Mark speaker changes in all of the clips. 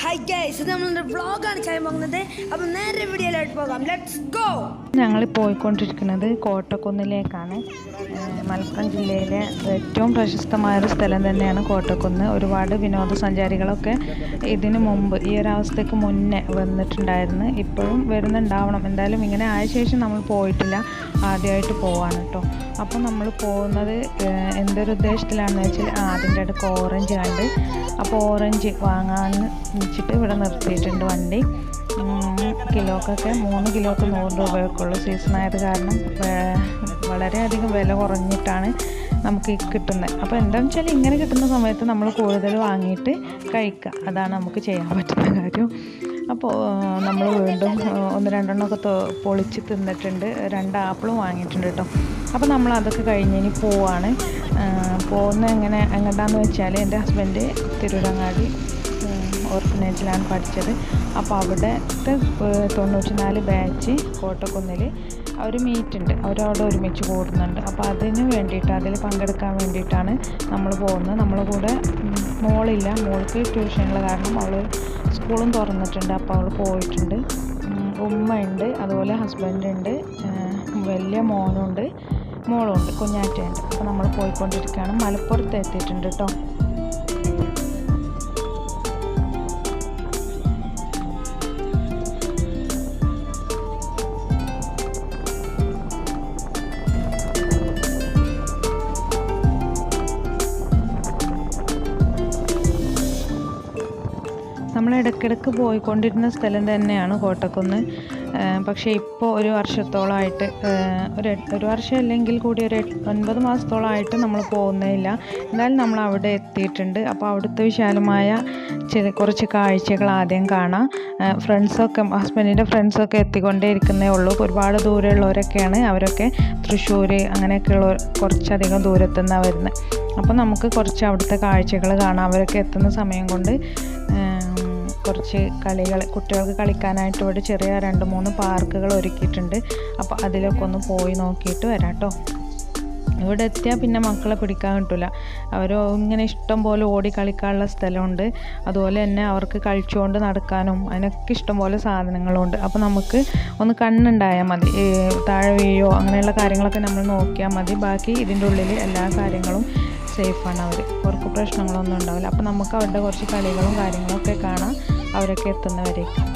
Speaker 1: Hi guys നമ്മളുടെ വ്ളോഗാണ് ചെയ്യാൻ പോകുന്നത്. അപ്പം നേരെ വീഡിയോയിലായിട്ട് പോകാം. ലെറ്റ്സ് ഗോ
Speaker 2: ഞങ്ങൾ പോയിക്കൊണ്ടിരിക്കുന്നത് കോട്ടക്കുന്നിലേക്കാണ്. മലപ്പുറം ജില്ലയിലെ ഏറ്റവും പ്രശസ്തമായ ഒരു സ്ഥലം തന്നെയാണ് കോട്ടക്കുന്ന്. ഒരുപാട് വിനോദസഞ്ചാരികളൊക്കെ ഇതിനു മുമ്പ് ഈ ഒരു അവസ്ഥയ്ക്ക് മുന്നേ വന്നിട്ടുണ്ടായിരുന്നു. ഇപ്പോഴും വരുന്നുണ്ടാവണം. എന്തായാലും ഇങ്ങനെ ആയ ശേഷം നമ്മൾ പോയിട്ടില്ല. ആദ്യമായിട്ട് പോവാണ് കേട്ടോ അപ്പോൾ നമ്മൾ പോകുന്നത് എന്തൊരു ഉദ്ദേശത്തിലാണെന്ന് വെച്ചാൽ അതിന്റെ അടുക്ക് ഓറഞ്ച് കണ്ട്. അപ്പോൾ ഓറഞ്ച് വാങ്ങാൻ വെച്ചിട്ട് ഇവിടെ നിർത്തിയിട്ടുണ്ട് വണ്ടി. കിലോക്കൊക്കെ മൂന്ന് കിലോക്ക് നൂറ് രൂപയൊക്കെ ഉള്ളൂ സീസൺ ആയത് കാരണം വളരെയധികം വില കുറഞ്ഞിട്ടാണ് നമുക്ക് കിട്ടുന്നത് അപ്പോൾ എന്താണെന്ന് വെച്ചാൽ ഇങ്ങനെ കിട്ടുന്ന സമയത്ത് നമ്മൾ കൂടുതൽ വാങ്ങിയിട്ട് കഴിക്കുക അതാണ് നമുക്ക് ചെയ്യാൻ പറ്റുന്ന കാര്യം. അപ്പോൾ നമ്മൾ വീണ്ടും ഒന്ന് രണ്ടെണ്ണമൊക്കെ പൊളിച്ച് തിന്നിട്ടുണ്ട്. രണ്ട് ആപ്പിളും വാങ്ങിയിട്ടുണ്ട് കേട്ടോ അപ്പോൾ നമ്മൾ അതൊക്കെ കഴിഞ്ഞ് ഇനി പോവാണ് പോകുന്ന എങ്ങനെ എങ്ങോട്ടാന്ന് വെച്ചാൽ എന്റെ ഹസ്ബൻഡ് തിരൂരങ്ങാടി ഓർഫനേജിലാണ് പഠിച്ചത്. അപ്പോൾ അവിടുത്തെ തൊണ്ണൂറ്റി നാല് ബാച്ച് കോട്ടക്കുന്നിൽ അവർ മീറ്റ് ഉണ്ട്. അവരവിടെ ഒരുമിച്ച് കൂടുന്നുണ്ട്. അപ്പോൾ അതിന് വേണ്ടിയിട്ട് അതിൽ പങ്കെടുക്കാൻ വേണ്ടിയിട്ടാണ് നമ്മൾ പോകുന്നത്. നമ്മളെ കൂടെ മോളില്ല. മോൾക്ക് ട്യൂഷനുള്ള കാരണം അവൾ സ്കൂളും തുറന്നിട്ടുണ്ട്. അപ്പോൾ അവൾ പോയിട്ടുണ്ട്. ഉമ്മ ഉമ്മയുണ്ട് അതുപോലെ ഹസ്ബൻഡ് ഉണ്ട്. ഏഹ്, വലിയ മോനുണ്ട്. മോളുണ്ട് കുഞ്ഞാറ്റയുണ്ട്. അപ്പോൾ നമ്മൾ പോയിക്കൊണ്ടിരിക്കുകയാണ്. മലപ്പുറത്ത് എത്തിയിട്ടുണ്ട് കേട്ടോ. നമ്മൾ ഇടയ്ക്കിടയ്ക്ക് പോയിക്കൊണ്ടിരുന്ന സ്ഥലം തന്നെയാണ് കോട്ടക്കുന്ന്. പക്ഷേ ഇപ്പോൾ ഒരു വർഷത്തോളമായിട്ട് ഒരു ഒരു വർഷം അല്ലെങ്കിൽ കൂടി ഒരു ഒൻപത് മാസത്തോളമായിട്ട് നമ്മൾ പോകുന്നേയില്ല എന്നാലും നമ്മൾ അവിടെ എത്തിയിട്ടുണ്ട്. അപ്പോൾ അവിടുത്തെ വിശാലമായ ചില കുറച്ച് കാഴ്ചകൾ ആദ്യം കാണാം. ഫ്രണ്ട്സൊക്കെ ഹസ്ബൻഡിന്റെ ഫ്രണ്ട്സൊക്കെ എത്തിക്കൊണ്ടേ ഇരിക്കുന്നേ ഉള്ളൂ. ഒരുപാട് ദൂരെയുള്ളവരൊക്കെയാണ് അവരൊക്കെ തൃശ്ശൂർ അങ്ങനെയൊക്കെയുള്ള കുറച്ചധികം ദൂരത്തുനിന്നാണ് വരുന്നത്. അപ്പോൾ നമുക്ക് കുറച്ച് അവിടുത്തെ കാഴ്ചകൾ കാണാം. അവരൊക്കെ എത്തുന്ന സമയം കൊണ്ട് കുറച്ച് കളികൾ കുട്ടികൾക്ക് കളിക്കാനായിട്ട് ഇവിടെ ചെറിയ രണ്ട് മൂന്ന് പാർക്കുകൾ ഒരുക്കിയിട്ടുണ്ട്. അപ്പോൾ അതിലൊക്കെ ഒന്ന് പോയി നോക്കിയിട്ട് വരാം കേട്ടോ. ഇവിടെ എത്തിയാൽ പിന്നെ മക്കളെ പിടിക്കാൻ കിട്ടില്ല അവർ ഇങ്ങനെ ഇഷ്ടം പോലെ ഓടി കളിക്കാനുള്ള സ്ഥലമുണ്ട്. അതുപോലെ തന്നെ അവർക്ക് കഴിച്ചുകൊണ്ട് നടക്കാനും അതിനൊക്കെ ഇഷ്ടം പോലെ സാധനങ്ങളുണ്ട്. അപ്പോൾ നമുക്ക് ഒന്ന് കണ്ണുണ്ടായാൽ മതി. താഴെ വീഴോ അങ്ങനെയുള്ള കാര്യങ്ങളൊക്കെ നമ്മൾ നോക്കിയാൽ മതി. ബാക്കി ഇതിന്റെ ഉള്ളിൽ എല്ലാ കാര്യങ്ങളും സേഫാണ് അവർ അവർക്ക് പ്രശ്നങ്ങളൊന്നും ഉണ്ടാവില്ല. അപ്പോൾ നമുക്ക് അവരുടെ കുറച്ച് കളികളും കാര്യങ്ങളൊക്കെ കാണാം. അവരൊക്കെ എത്തുന്നവരേക്ക്.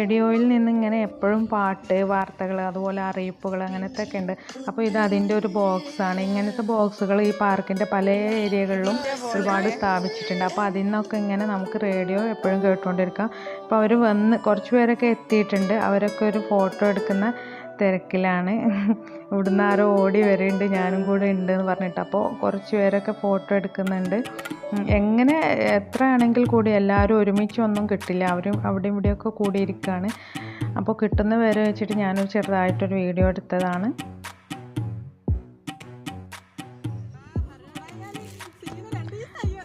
Speaker 2: റേഡിയോയിൽ നിന്ന് ഇങ്ങനെ എപ്പോഴും പാട്ട് വാർത്തകൾ അതുപോലെ അറിയിപ്പുകൾ അങ്ങനത്തെ ഒക്കെ ഉണ്ട്. അപ്പോൾ ഇത് അതിന്റെ ഒരു ബോക്സാണ്. ഇങ്ങനത്തെ ബോക്സുകൾ ഈ പാർക്കിന്റെ പല ഏരിയകളിലും ഒരുപാട് സ്ഥാപിച്ചിട്ടുണ്ട്. അപ്പോൾ അതിൽ നിന്നൊക്കെ ഇങ്ങനെ നമുക്ക് റേഡിയോ എപ്പോഴും കേട്ടുകൊണ്ടിരിക്കാം. അപ്പോൾ അവർ വന്ന് കുറച്ച് പേരൊക്കെ എത്തിയിട്ടുണ്ട്. അവരൊക്കെ ഒരു ഫോട്ടോ എടുക്കുന്ന തിരക്കിലാണ്. ഇവിടുന്ന് ആരോ ഓടി വരുന്നുണ്ട് ഞാനും കൂടെ ഉണ്ട് എന്ന് പറഞ്ഞിട്ട്. അപ്പോൾ കുറച്ച് പേരൊക്കെ ഫോട്ടോ എടുക്കുന്നുണ്ട്. എങ്ങനെ എത്ര ആണെങ്കിൽ കൂടി എല്ലാവരും ഒരുമിച്ച് ഒന്നും കിട്ടില്ല. അവരും അവിടെയും ഇവിടെയൊക്കെ കൂടിയിരിക്കുകയാണ് അപ്പോൾ കിട്ടുന്ന പേര് വെച്ചിട്ട് ഞാനൊരു ചെറുതായിട്ടൊരു വീഡിയോ എടുത്തതാണ്.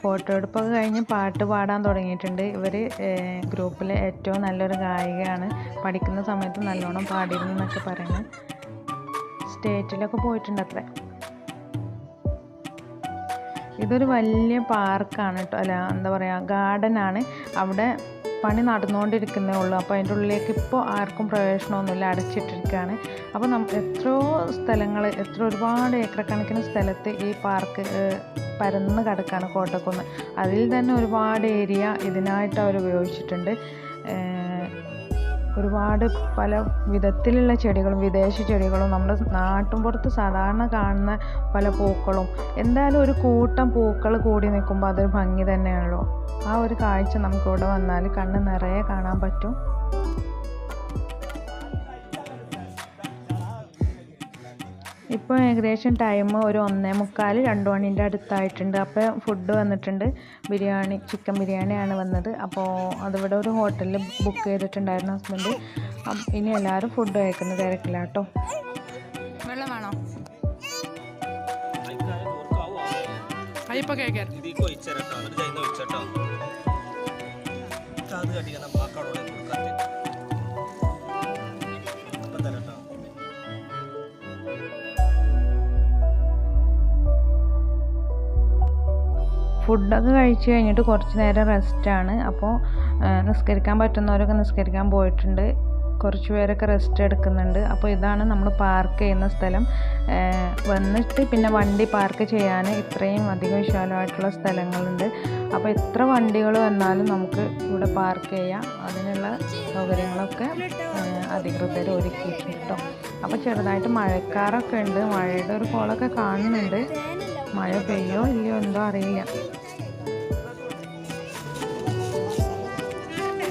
Speaker 2: ഫോട്ടോ എടുപ്പൊക്കെ കഴിഞ്ഞ് പാട്ട് പാടാൻ തുടങ്ങിയിട്ടുണ്ട്. ഇവർ ഗ്രൂപ്പിലെ ഏറ്റവും നല്ലൊരു ഗായികയാണ്. പഠിക്കുന്ന സമയത്ത് നല്ലോണം പാടിയിരുന്നു എന്നൊക്കെ പറയുന്നത് സ്റ്റേറ്റിലൊക്കെ പോയിട്ടുണ്ട് അത്ര ഇതൊരു വലിയ പാർക്കാണ് കേട്ടോ അല്ല എന്താ പറയുക ഗാർഡനാണ്. അവിടെ പണി നടന്നുകൊണ്ടിരിക്കുന്നേ ഉള്ളൂ. അപ്പോൾ അതിന്റെ ഉള്ളിലേക്ക് ഇപ്പോൾ ആർക്കും പ്രവേശനമൊന്നുമില്ല. അടച്ചിട്ടിരിക്കുകയാണ് അപ്പോൾ നമുക്ക് എത്രയോ സ്ഥലങ്ങൾ എത്ര ഒരുപാട് ഏക്കർ കണക്കിന് സ്ഥലത്ത് ഈ പാർക്ക് പരന്ന് കിടക്കുകയാണ് കോട്ടക്കുന്ന്. അതിൽ തന്നെ ഒരുപാട് ഏരിയ ഇതിനായിട്ട് അവർ ഉപയോഗിച്ചിട്ടുണ്ട്. ഒരുപാട് പല വിധത്തിലുള്ള ചെടികളും വിദേശ ചെടികളും നമ്മുടെ നാട്ടിൻപുറത്ത് സാധാരണ കാണുന്ന പല പൂക്കളും. എന്തായാലും ഒരു കൂട്ടം പൂക്കൾ കൂടി നിൽക്കുമ്പോൾ അതൊരു ഭംഗി തന്നെയാണല്ലോ. ആ ഒരു കാഴ്ച നമുക്കിവിടെ വന്നാൽ കണ്ണ് നിറയെ കാണാൻ പറ്റും. ഇപ്പോൾ ഏകദേശം ടൈം ഒരു ഒന്നേ മുക്കാൽ രണ്ട് മണീന്റെ അടുത്തായിട്ടുണ്ട്. അപ്പോൾ ഫുഡ് വന്നിട്ടുണ്ട്. ബിരിയാണി ചിക്കൻ ബിരിയാണിയാണ് വന്നത്. അപ്പോൾ അതിവിടെ ഒരു ഹോട്ടലിൽ ബുക്ക് ചെയ്തിട്ടുണ്ടായിരുന്നു ഹസ്ബൻഡ് ഇനി എല്ലാവരും ഫുഡ് കഴിക്കുന്ന തിരക്കില്ല കേട്ടോ
Speaker 3: വെള്ളം വേണോ കേൾക്കാൻ
Speaker 2: ഫുഡൊക്കെ കഴിച്ച് കഴിഞ്ഞിട്ട് കുറച്ച് നേരം റെസ്റ്റാണ്. അപ്പോൾ നിസ്കരിക്കാൻ പറ്റുന്നവരൊക്കെ നിസ്കരിക്കാൻ പോയിട്ടുണ്ട്. കുറച്ച് പേരൊക്കെ റെസ്റ്റ് എടുക്കുന്നുണ്ട്. അപ്പോൾ ഇതാണ് നമ്മൾ പാർക്ക് ചെയ്യുന്ന സ്ഥലം. വന്നിട്ട് പിന്നെ വണ്ടി പാർക്ക് ചെയ്യാൻ ഇത്രയും അധികം വിശാലമായിട്ടുള്ള സ്ഥലങ്ങളുണ്ട്. അപ്പോൾ എത്ര വണ്ടികൾ വന്നാലും നമുക്ക് ഇവിടെ പാർക്ക് ചെയ്യാം. അതിനുള്ള സൗകര്യങ്ങളൊക്കെ അധികൃതർ ഒരുക്കിയിട്ടുണ്ട് കേട്ടോ അപ്പോൾ ചെറുതായിട്ട് മഴക്കാറൊക്കെ ഉണ്ട്. മഴയുടെ ഒരു കോളൊക്കെ കാണുന്നുണ്ട്. മഴ പെയ്യോ ഇല്ലയോ എന്തോ അറിയില്ല.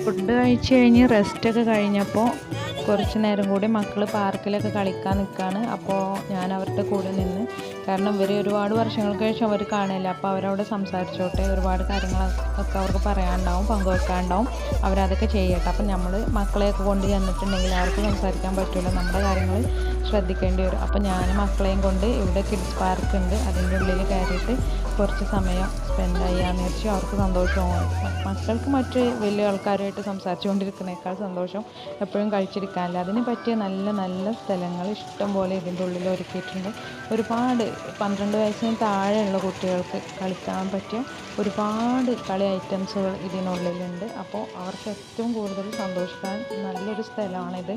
Speaker 2: ഫുഡ് കഴിച്ച് കഴിഞ്ഞ് റെസ്റ്റൊക്കെ കഴിഞ്ഞപ്പോൾ കുറച്ച് നേരം കൂടി മക്കൾ പാർക്കിലൊക്കെ കളിക്കാൻ നിൽക്കുകയാണ് അപ്പോൾ ഞാൻ അവരുടെ കൂടെ നിന്ന് കാരണം ഇവർ ഒരുപാട് വർഷങ്ങൾക്ക് ശേഷം അവർ കാണില്ല അപ്പോൾ അവരവിടെ സംസാരിച്ചോട്ടെ ഒരുപാട് കാര്യങ്ങളൊക്കെ അവർക്ക് പറയാനുണ്ടാവും പങ്കുവെക്കാനുണ്ടാവും. അവരതൊക്കെ ചെയ്യട്ടെ. അപ്പം നമ്മൾ മക്കളെയൊക്കെ കൊണ്ട് ചെന്നിട്ടുണ്ടെങ്കിൽ അവർക്ക് സംസാരിക്കാൻ പറ്റില്ല നമ്മുടെ കാര്യങ്ങൾ ശ്രദ്ധിക്കേണ്ടി വരും. അപ്പോൾ ഞാൻ മക്കളെയും കൊണ്ട് ഇവിടെ കിഡ്സ് പാർക്ക് ഉണ്ട് അതിന്റെ ഉള്ളിൽ കയറിയിട്ട് കുറച്ച് സമയം സ്പെൻഡ് ചെയ്യാന്ന് വെച്ച് അവർക്ക് സന്തോഷമാണ് മക്കൾക്ക് മറ്റ് വലിയ ആൾക്കാരുമായിട്ട് സംസാരിച്ചുകൊണ്ടിരിക്കുന്നേക്കാൾ സന്തോഷം എപ്പോഴും കഴിച്ചിരിക്കാനില്ല. അതിന് പറ്റിയ നല്ല നല്ല സ്ഥലങ്ങൾ ഇഷ്ടം പോലെ ഇതിന്റെ ഉള്ളിൽ ഒരുക്കിയിട്ടുണ്ട്. ഒരുപാട് പന്ത്രണ്ട് വയസ്സിന് താഴെയുള്ള കുട്ടികൾക്ക് കളിക്കാൻ പറ്റിയ ഒരുപാട് കളി ഐറ്റംസുകൾ ഇതിനുള്ളിലുണ്ട്. അപ്പോൾ അവർക്ക് ഏറ്റവും കൂടുതൽ സന്തോഷിക്കാൻ നല്ലൊരു സ്ഥലമാണിത്.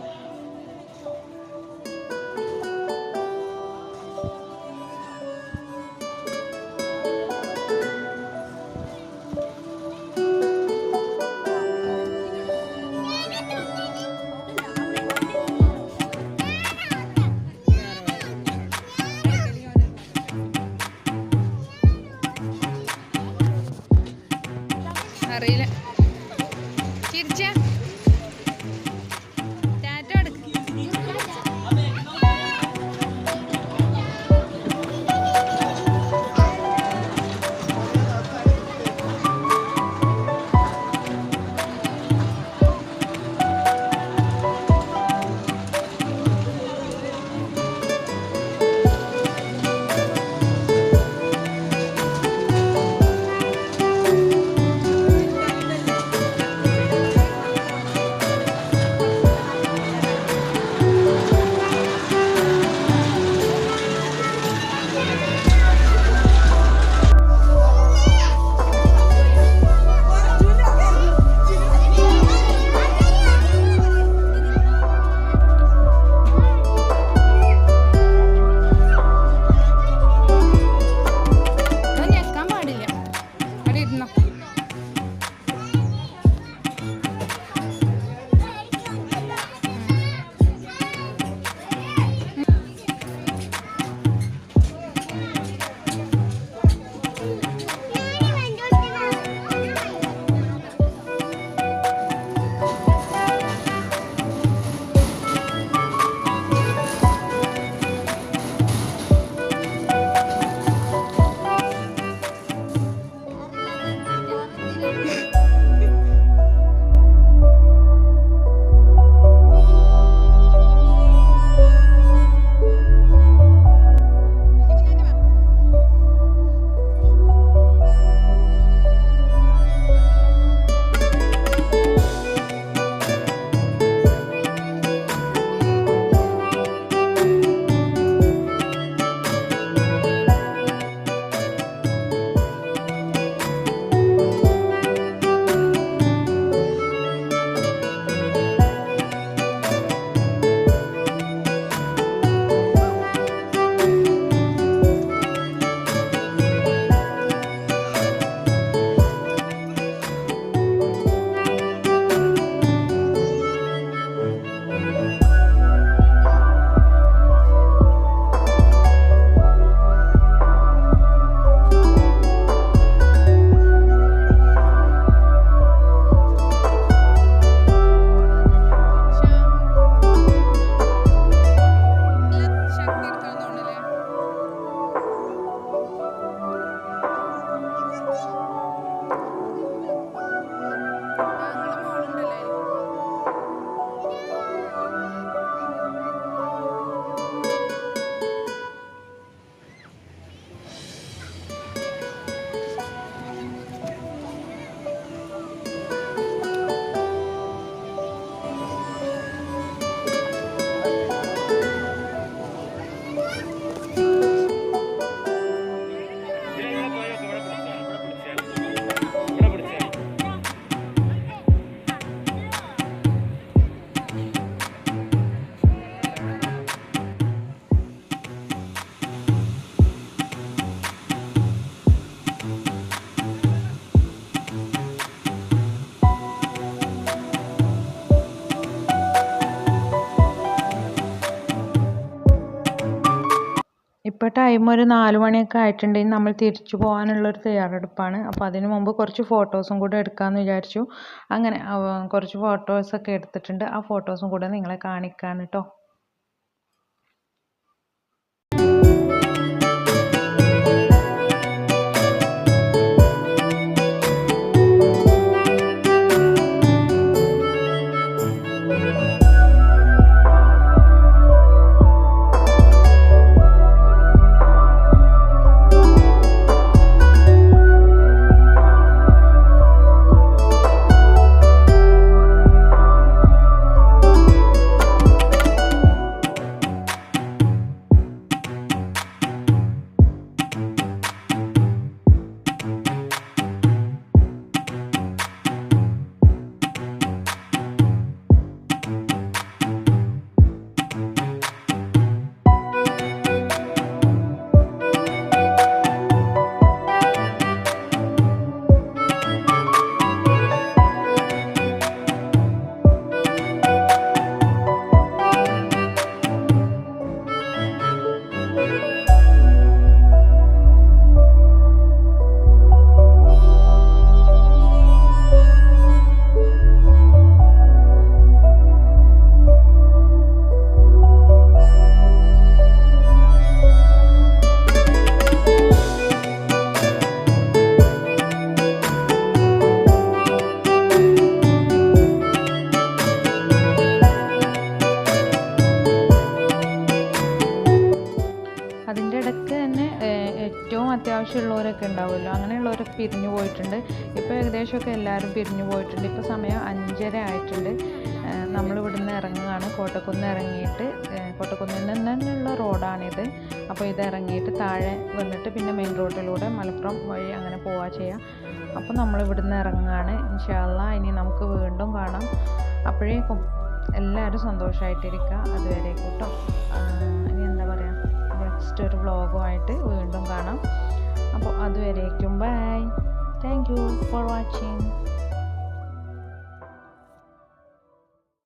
Speaker 2: ഇപ്പോൾ ടൈം ഒരു നാല് മണിയൊക്കെ ആയിട്ടുണ്ടെങ്കിൽ നമ്മൾ തിരിച്ചു പോകാനുള്ളൊരു തയ്യാറെടുപ്പാണ്. അപ്പോൾ അതിന് മുമ്പ് കുറച്ച് ഫോട്ടോസും കൂടെ എടുക്കാമെന്ന് വിചാരിച്ചു. അങ്ങനെ കുറച്ച് ഫോട്ടോസൊക്കെ എടുത്തിട്ടുണ്ട്. ആ ഫോട്ടോസും കൂടെ നിങ്ങളെ കാണിക്കാൻ കേട്ടോ അത്യാവശ്യമുള്ളവരൊക്കെ ഉണ്ടാവുമല്ലോ. അങ്ങനെയുള്ളവരൊക്കെ പിരിഞ്ഞു പോയിട്ടുണ്ട്. ഇപ്പോൾ ഏകദേശമൊക്കെ എല്ലാവരും പിരിഞ്ഞു പോയിട്ടുണ്ട്. ഇപ്പോൾ സമയം അഞ്ചര ആയിട്ടുണ്ട്. നമ്മളിവിടെ നമ്മളിവിടുന്ന് ഇറങ്ങുകയാണ്. കോട്ടക്കുന്ന് ഇറങ്ങിയിട്ട് കോട്ടക്കുന്നിൽ നിന്ന് തന്നെയുള്ള റോഡാണിത്. അപ്പോൾ ഇത് ഇറങ്ങിയിട്ട് താഴെ വന്നിട്ട് പിന്നെ മെയിൻ റോഡിലൂടെ മലപ്പുറം വഴി അങ്ങനെ പോവുക ചെയ്യാം. അപ്പോൾ നമ്മൾ നിന്ന് ഇറങ്ങുകയാണ് ഇൻഷാല്ല ഇനി നമുക്ക് വീണ്ടും കാണാം. അപ്പോഴേക്കും എല്ലാവരും സന്തോഷമായിട്ടിരിക്കുക അതുവരെ കൂട്ടോ ഇനി എന്താ പറയുക നെക്സ്റ്റ് ഒരു വ്ളോഗുമായിട്ട് വീണ്ടും കാണാം. അപ്പോൾ അതുവരേക്കും bye. Thank you for watching.